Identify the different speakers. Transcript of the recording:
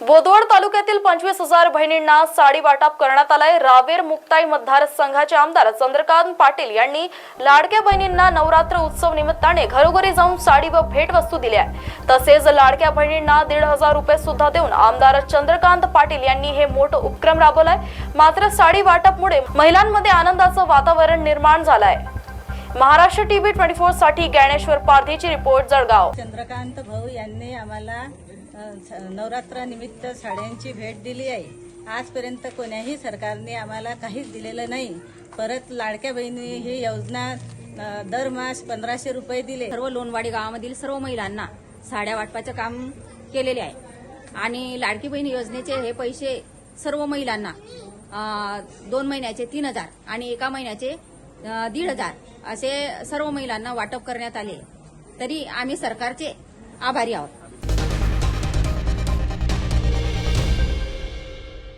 Speaker 1: बोदवड तालुक्यातील पंचवीस हजार बहिणींना साडी वाटप करण्यात आलाय. रावेर मुक्ताई मतदारसंघाचे आमदार चंद्रकांत पाटील यांनी लाडक्या बहिणींना नवरात्र उत्सव निमित्ताने घरोघरी जाऊन साडी व भेटवस्तू दिल्या तसेच लाडक्या बहिणींना दीड हजार रुपये सुद्धा देऊन आमदार चंद्रकांत पाटील यांनी हे मोठं उपक्रम राबवलाय. मात्र साडी वाटपमुळे महिलांमध्ये आनंदाचं वातावरण निर्माण झालंय. महाराष्ट्र टीव्ही ट्वेंटी फोरसाठी ज्ञानेश्वर पारधीची रिपोर्ट जळगाव.
Speaker 2: चंद्रकांत भाऊ यांनी आम्हाला नवरात्रानिमित्त साड्यांची भेट दिली आहे. आजपर्यंत कोण्याही सरकारने आम्हाला काहीच दिलेलं नाही. परत लाडक्या बहिणी ही योजना अ, दरमास पंधराशे रुपये दिले.
Speaker 3: सर्व लोणवाडी गावामधील सर्व महिलांना साड्या वाटपाचं काम केलेले आहे. आणि लाडकी बहीण योजनेचे हे पैसे सर्व महिलांना दोन महिन्याचे तीन हजार आणि एका महिन्याचे दीड हजार असे सर्व महिलांना वाटप करण्यात आले. तरी आम्ही सरकारचे आभारी आहोत.